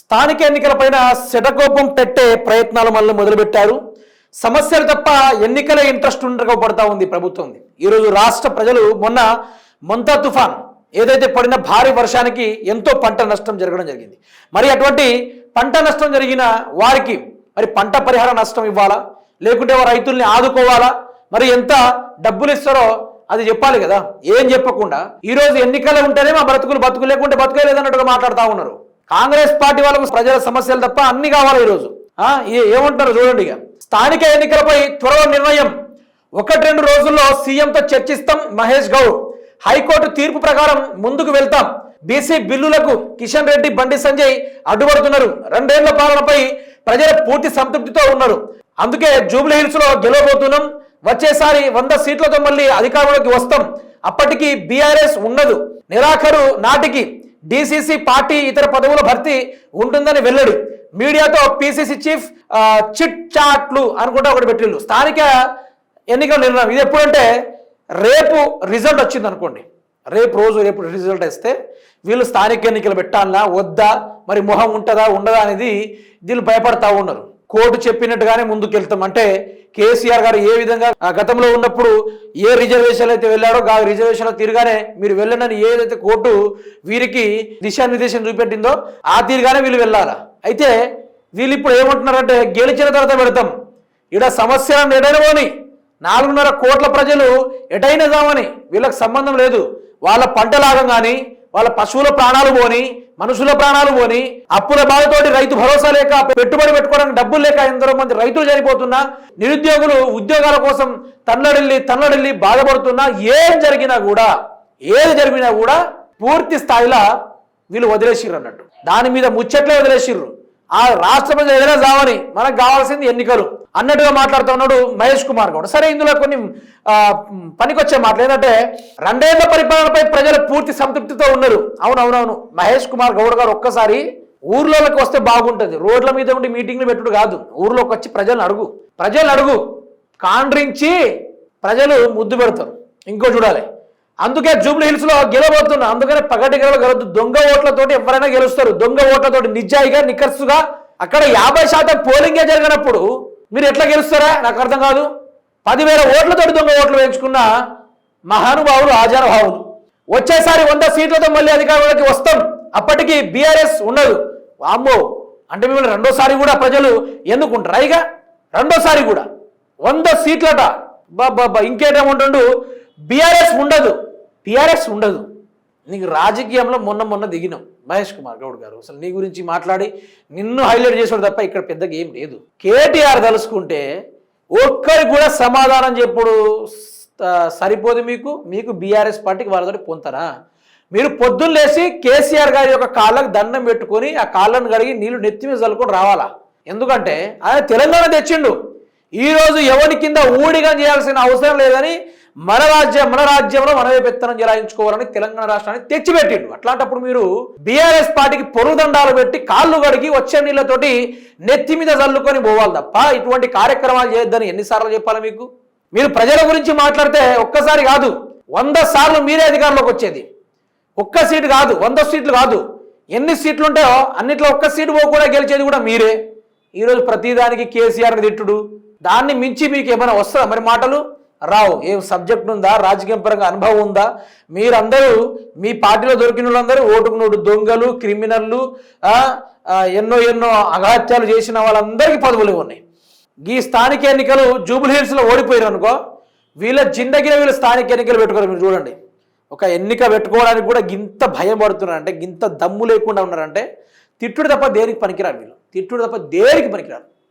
స్థానిక ఎన్నికలపైన శటకోపం పెట్టే ప్రయత్నాలు మళ్ళీ మొదలుపెట్టారు. సమస్యలు తప్ప ఎన్నికల ఇంట్రెస్ట్ ఉండకపోతా ఉంది ప్రభుత్వం. ఈరోజు రాష్ట్ర ప్రజలు మొన్న మొంతా తుఫాన్ ఏదైతే పడిన భారీ వర్షానికి ఎంతో పంట నష్టం జరగడం జరిగింది. మరి అటువంటి పంట నష్టం జరిగిన వారికి మరి పంట పరిహార నష్టం ఇవ్వాలా? లేకుంటే రైతుల్ని ఆదుకోవాలా? మరి ఎంత డబ్బులు ఇస్తారో అది చెప్పాలి కదా? ఏం చెప్పకుండా ఈ రోజు ఎన్నికలు ఉంటేనే మా బ్రతుకులు బతుకు లేకుంటే బతుకే లేదన్నట్టుగా మాట్లాడుతూ ఉన్నారు. కాంగ్రెస్ పార్టీ వాళ్ళకు ప్రజల సమస్యలు తప్ప అన్ని కావాలి ఈరోజు. ఏమంటున్నారు ఏమంటారు చూడండి ఇక. స్థానిక ఎన్నికలపై త్వరలో నిర్ణయం. ఒకటి రెండు రోజుల్లో సీఎంతో చర్చిస్తాం మహేష్ గౌడ్. హైకోర్టు తీర్పు ప్రకారం ముందుకు వెళ్తాం. బీసీ బిల్లులకు కిషన్ రెడ్డి బండి సంజయ్ అడ్డుపడుతున్నారు. రెండేళ్ళ పాలనపై ప్రజలు పూర్తి సంతృప్తితో ఉన్నారు. అందుకే జూబ్లీ హిల్స్లో గెలవబోతున్నాం. వచ్చేసారి వంద సీట్లతో మళ్ళీ అధికారంలోకి వస్తాం. అప్పటికి బీఆర్ఎస్ ఉండదు. నిరాఖరు నాటికి. డిసిసి పార్టీ ఇతర పదవుల భర్తీ ఉంటుందని వెల్లడి. మీడియాతో పిసిసి చీఫ్ చిట్ చాట్లు అనుకుంటా ఒకటి పెట్టిళ్ళు స్థానిక ఎన్నికల నిర్ణయం ఇది ఎప్పుడంటే రేపు రిజల్ట్ వచ్చింది అనుకోండి. రేపు రోజు రేపు రిజల్ట్ వస్తే వీళ్ళు స్థానిక ఎన్నికలు పెట్టాలనా వద్దా మరి మొహం ఉంటుందా ఉండదా అనేది వీళ్ళు భయపడతా ఉన్నారు. కోర్టు చెప్పినట్టుగానే ముందుకు వెళ్తాం అంటే కేసీఆర్ గారు ఏ విధంగా ఆ గతంలో ఉన్నప్పుడు ఏ రిజర్వేషన్లు అయితే వెళ్ళారో ఆ రిజర్వేషన్లో తిరగానే మీరు వెళ్ళండి ఏదైతే కోర్టు వీరికి దిశానిర్దేశం చూపెట్టిందో ఆ తీరుగానే వీళ్ళు వెళ్ళాలా? అయితే వీళ్ళు ఇప్పుడు ఏమంటున్నారంటే గెలిచిన తర్వాత పెడతాం. ఈడ సమస్యలను ఎడైనా పోని. నాలుగున్నర కోట్ల ప్రజలు ఎటైనా దామని వీళ్ళకి సంబంధం లేదు. వాళ్ళ పంట లాగం కానీ వాళ్ళ పశువుల ప్రాణాలు పోని మనుషుల ప్రాణాలు పోని అప్పుల బాధతోటి రైతు భరోసా లేక పెట్టుబడి పెట్టుకోవడానికి డబ్బులు లేక ఎందరో మంది రైతులు చనిపోతున్నా నిరుద్యోగులు ఉద్యోగాల కోసం తన్నడిల్లి తన్నడిల్లి బాధపడుతున్నా ఏం జరిగినా కూడా ఏది జరిగినా కూడా పూర్తి స్థాయిలో వీళ్ళు వదిలేసిర్రు అన్నట్టు. దాని మీద ముచ్చట్లే వదిలేసిర్రు. ఆ రాష్ట్ర ప్రజలు ఎదురే జావని మనకు కావాల్సింది ఎన్నికలు. అన్నట్టుగా మాట్లాడుతున్నాడు మహేష్ కుమార్ గౌడ్. సరే ఇందులో కొన్ని పనికొచ్చే మాటలు ఏంటంటే రెండేళ్ళ పరిపాలనపై ప్రజలు పూర్తి సంతృప్తితో ఉన్నారు. అవునవునవును మహేష్ కుమార్ గౌడ్ గారు ఒక్కసారి ఊర్లోకి వస్తే బాగుంటుంది. రోడ్ల మీద ఉండి మీటింగ్లు పెట్టుడు కాదు. ఊర్లోకి వచ్చి ప్రజలను అడుగు. ప్రజలు అడుగు. కాండ్రించి ప్రజలు ముద్దు పెడతారు. ఇంకో చూడాలి. అందుకే జూబ్లీ హిల్స్లో గెలవబోతున్నా అందుకనే పగటి గెలవ గెలవద్దు. దొంగ ఓట్లతోటి ఎవరైనా గెలుస్తారు. దొంగ ఓట్లతోటి నిజాయిగా నిఖర్సుగా అక్కడ యాభై శాతం పోలింగే జరిగినప్పుడు మీరు ఎట్లా గెలుస్తారా? నాకు అర్థం కాదు. పదివేల ఓట్లతోటి దొంగ ఓట్లు వేయించుకున్న మహానుభావులు ఆచారభావులు. వచ్చేసారి వంద సీట్లతో మళ్ళీ అధికారంలోకి వస్తాం. అప్పటికి బీఆర్ఎస్ ఉండదు. అమ్మో అంటే మిమ్మల్ని రెండోసారి కూడా ప్రజలు ఎందుకుంటారు ఇక రెండోసారి కూడా. వంద సీట్లట. బాబా ఇంకేటేమంటుండు బీఆర్ఎస్ ఉండదు. టీఆర్ఎస్ ఉండదు. నీకు రాజకీయంలో మొన్న మొన్న దిగినాం. మహేష్ కుమార్ గౌడ్ గారు. అసలు నీ గురించి మాట్లాడి నిన్ను హైలైట్ చేసాడు తప్ప ఇక్కడ పెద్దగా ఏం లేదు. కేటీఆర్ తలుసుకుంటే ఒక్కరికి కూడా సమాధానం చెప్పుడు సరిపోదు మీకు మీకు బీఆర్ఎస్ పార్టీకి వాళ్ళతో పొంతారా? మీరు పొద్దున్న లేచి కేసీఆర్ గారి యొక్క కాళ్ళకు దండం పెట్టుకొని ఆ కాళ్ళను కడిగి నీళ్ళు నెత్తి మీద చల్లుకొని రావాలా? ఎందుకంటే ఆయన తెలంగాణ తెచ్చిండు. ఈరోజు ఎవరి కింద ఊడిగా చేయాల్సిన అవసరం లేదని మన రాజ్యం మన రాజ్యంలో మనమే పెత్తనం జలాయించుకోవాలని తెలంగాణ రాష్ట్రాన్ని తెచ్చిపెట్టిండు. అట్లాంటప్పుడు మీరు బీఆర్ఎస్ పార్టీకి పొరుగుదండాలు పెట్టి కాళ్ళు కడిగి వచ్చే నీళ్ళతోటి నెత్తి మీద చల్లుకొని పోవాలి తప్ప ఇటువంటి కార్యక్రమాలు చేయొద్దని ఎన్నిసార్లు చెప్పాలి మీకు? మీరు ప్రజల గురించి మాట్లాడితే ఒక్కసారి కాదు వంద సార్లు మీరే అధికారంలోకి వచ్చేది. ఒక్క సీటు కాదు వంద సీట్లు కాదు. ఎన్ని సీట్లు ఉంటాయో అన్నిట్లో ఒక్క సీటు పోకుండా కూడా గెలిచేది కూడా మీరే. ఈరోజు ప్రతిదానికి కేసీఆర్ని తిట్టుడు. దాన్ని మించి మీకు ఏమైనా వస్తుందా మరి మాటలు? రావు. ఏం సబ్జెక్ట్ ఉందా? రాజకీయ పరంగా అనుభవం ఉందా? మీరందరూ మీ పార్టీలో దొరికిన వాళ్ళందరూ ఓటుకు నోటు దొంగలు క్రిమినల్లు ఎన్నో ఎన్నో అఘాత్యాలు చేసిన వాళ్ళందరికీ పదవులు ఉన్నాయి. ఈ స్థానిక ఎన్నికలు జూబుల్ హిల్స్లో ఓడిపోయారు అనుకో వీళ్ళ జిందగిన వీళ్ళు స్థానిక ఎన్నికలు పెట్టుకోరు. మీరు చూడండి. ఒక ఎన్నిక పెట్టుకోవడానికి కూడా గింత భయం పడుతున్నారంటే గింత దమ్ము లేకుండా ఉన్నారంటే తిట్టుడు తప్ప దేనికి పనికిరారు వీళ్ళు? తిట్టుడు తప్ప దేనికి పనికిరారు?